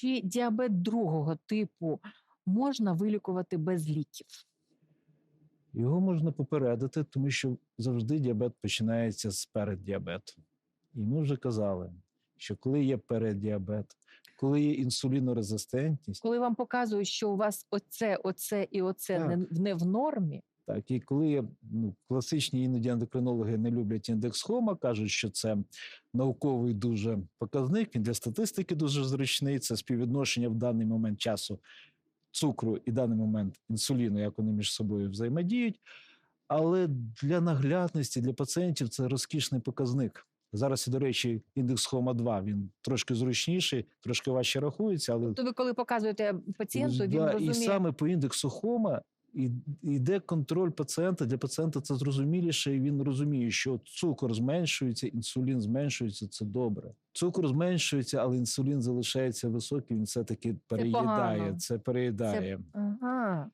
Чи діабет другого типу можна вилікувати без ліків? Його можна попередити, тому що завжди діабет починається з переддіабету. І ми вже казали, що коли є переддіабет, коли є інсулінорезистентність, Коли вам показують, що у вас оце, оце і оце Так. не, не в нормі, Так, і коли ну, класичні іноді ендокринологи не люблять індекс Хома, кажуть, що це науковий дуже показник, він для статистики дуже зручний. Це співвідношення в даний момент часу цукру і даний момент інсуліну, як вони між собою взаємодіють. Але для наглядності, для пацієнтів це розкішний показник. Зараз, до речі, індекс Хома 2 він трошки зручніший, трошки важче рахується, але то ви коли показуєте пацієнту, він Да, розуміє. І саме по індексу Хома йде контроль пацієнта. Для пацієнта це зрозуміліше, і він розуміє, що цукор зменшується, інсулін зменшується. Це добре. Цукор зменшується, але інсулін залишається високий. Він все таки переїдає. Це, Це переїдає. Ага.